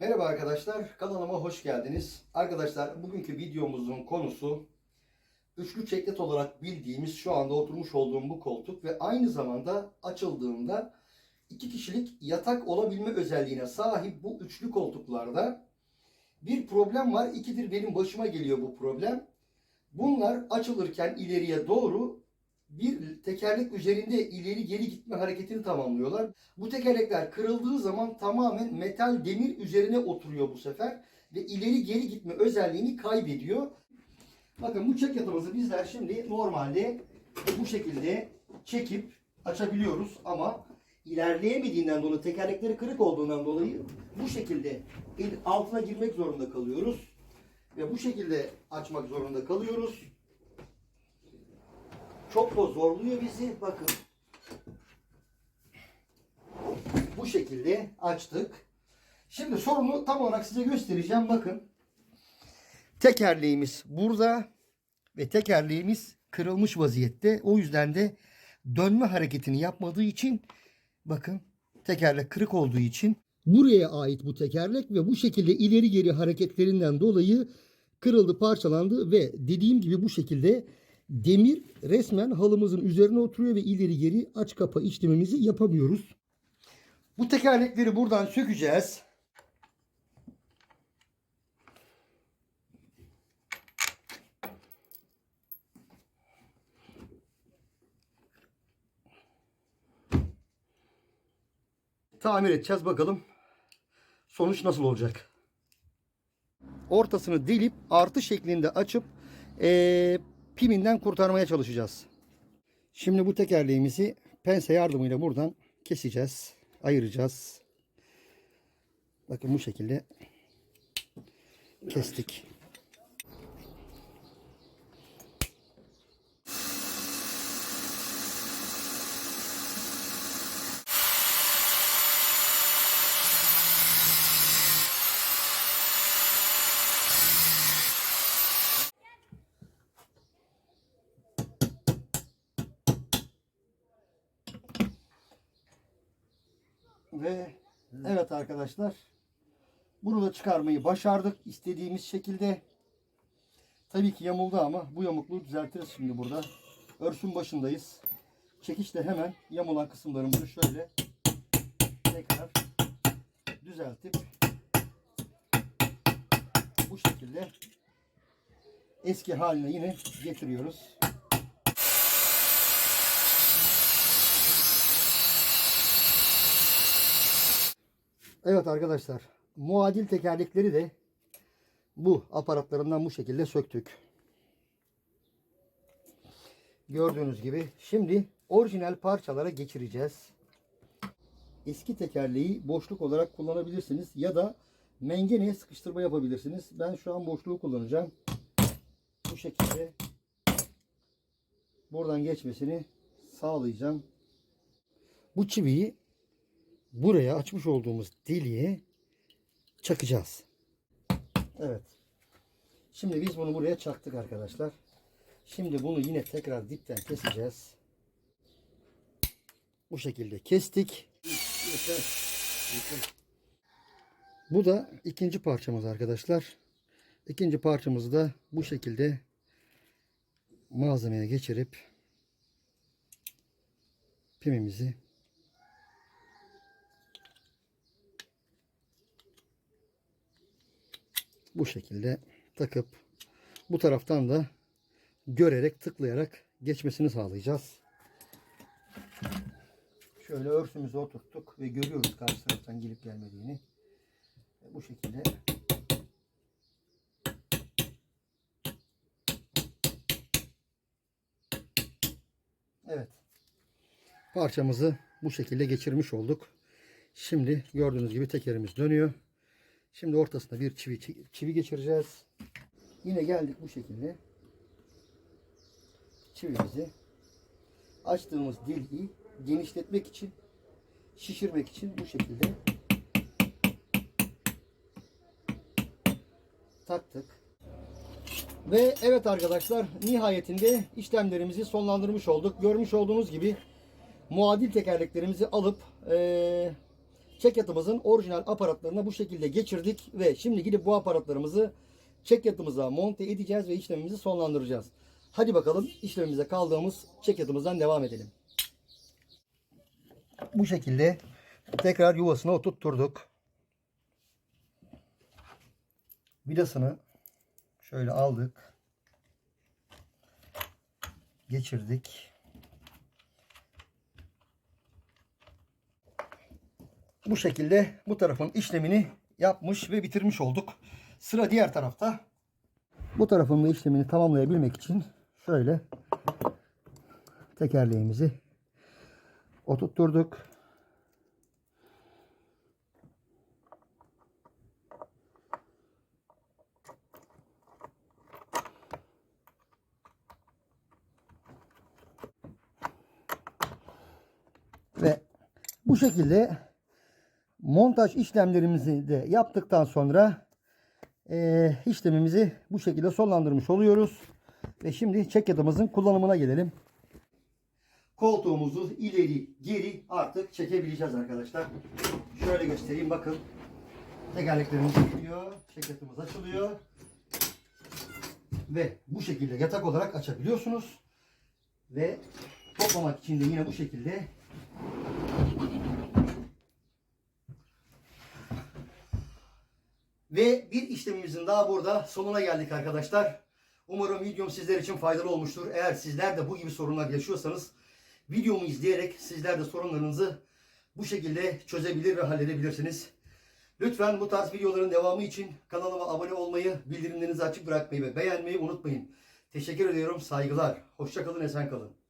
Merhaba arkadaşlar, kanalıma hoş geldiniz. Arkadaşlar bugünkü videomuzun konusu üçlü çeklet olarak bildiğimiz şu anda oturmuş olduğum bu koltuk ve aynı zamanda açıldığında iki kişilik yatak olabilme özelliğine sahip bu üçlü koltuklarda bir problem var. İkidir benim başıma geliyor bu problem. Bunlar açılırken ileriye doğru bir tekerlek üzerinde ileri geri gitme hareketini tamamlıyorlar. Bu tekerlekler kırıldığı zaman tamamen metal demir üzerine oturuyor bu sefer ve ileri geri gitme özelliğini kaybediyor. Bakın bu çek bizler şimdi normalde bu şekilde çekip açabiliyoruz ama ilerleyemediğinden dolayı tekerlekleri kırık olduğundan dolayı bu şekilde altına girmek zorunda kalıyoruz ve bu şekilde açmak zorunda kalıyoruz. Çok da zorluyor bizi. Bakın. Bu şekilde açtık. Şimdi sorunu tam olarak size göstereceğim. Bakın. Tekerleğimiz burada ve tekerleğimiz kırılmış vaziyette. O yüzden de dönme hareketini yapmadığı için bakın tekerlek kırık olduğu için buraya ait bu tekerlek ve bu şekilde ileri geri hareketlerinden dolayı kırıldı, parçalandı ve dediğim gibi bu şekilde demir resmen halımızın üzerine oturuyor ve ileri geri aç kapa işlemimizi yapamıyoruz. Bu tekerlekleri buradan sökeceğiz. Tamir edeceğiz bakalım sonuç nasıl olacak. Ortasını delip artı şeklinde açıp eee, piminden kurtarmaya çalışacağız. Şimdi bu tekerleğimizi pense yardımıyla buradan keseceğiz. Ayıracağız. Bakın bu şekilde kestik. Ve evet arkadaşlar bunu da çıkarmayı başardık istediğimiz şekilde. Tabii ki yamuldu ama bu yamukluğu düzeltiriz şimdi burada. Örsün başındayız. Çekişle hemen yamulan kısımlarımızı şöyle tekrar düzeltip bu şekilde eski haline yine getiriyoruz. Evet arkadaşlar muadil tekerlekleri de bu aparatlarından bu şekilde söktük. Gördüğünüz gibi şimdi orijinal parçalara geçireceğiz. Eski tekerleği boşluk olarak kullanabilirsiniz ya da mengeneye sıkıştırma yapabilirsiniz. Ben şu an boşluğu kullanacağım. Bu şekilde buradan geçmesini sağlayacağım. Bu çiviyi buraya açmış olduğumuz deliğe çakacağız. Evet. Şimdi biz bunu buraya çaktık arkadaşlar. Şimdi bunu yine tekrar dipten keseceğiz. Bu şekilde kestik. Bu da ikinci parçamız arkadaşlar. İkinci parçamızı da bu şekilde malzemeye geçirip pimimizi bu şekilde takıp bu taraftan da görerek tıklayarak geçmesini sağlayacağız. Şöyle örsümüzü oturttuk ve görüyoruz karşı taraftan gelip gelmediğini. Bu şekilde Evet. Parçamızı bu şekilde geçirmiş olduk. Şimdi gördüğünüz gibi tekerimiz dönüyor. Şimdi ortasına bir çivi çivi geçireceğiz. Yine geldik bu şekilde. Çivimizi açtığımız deliği genişletmek için şişirmek için bu şekilde taktık. Ve evet arkadaşlar nihayetinde işlemlerimizi sonlandırmış olduk. Görmüş olduğunuz gibi muadil tekerleklerimizi alıp eee çek yatımızın orijinal aparatlarına bu şekilde geçirdik ve şimdi gidip bu aparatlarımızı çek yatımıza monte edeceğiz ve işlemimizi sonlandıracağız. Hadi bakalım işlemimize kaldığımız çek yatımızdan devam edelim. Bu şekilde tekrar yuvasına oturtturduk. Vidasını şöyle aldık. Geçirdik. Bu şekilde bu tarafın işlemini yapmış ve bitirmiş olduk. Sıra diğer tarafta. Bu tarafın da işlemini tamamlayabilmek için şöyle tekerleğimizi oturtturduk. Ve bu şekilde montaj işlemlerimizi de yaptıktan sonra eee, işlemimizi bu şekilde sonlandırmış oluyoruz. Ve şimdi çek yatımızın kullanımına gelelim. Koltuğumuzu ileri geri artık çekebileceğiz arkadaşlar. Şöyle göstereyim bakın. Tekerleklerimiz açılıyor. Çek yatımız açılıyor. Ve bu şekilde yatak olarak açabiliyorsunuz. Ve toplamak için de yine bu şekilde Ve bir işlemimizin daha burada sonuna geldik arkadaşlar. Umarım videom sizler için faydalı olmuştur. Eğer sizler de bu gibi sorunlar yaşıyorsanız videomu izleyerek sizler de sorunlarınızı bu şekilde çözebilir ve halledebilirsiniz. Lütfen bu tarz videoların devamı için kanalıma abone olmayı, bildirimlerinizi açık bırakmayı ve beğenmeyi unutmayın. Teşekkür ediyorum. Saygılar. Hoşçakalın, esen kalın.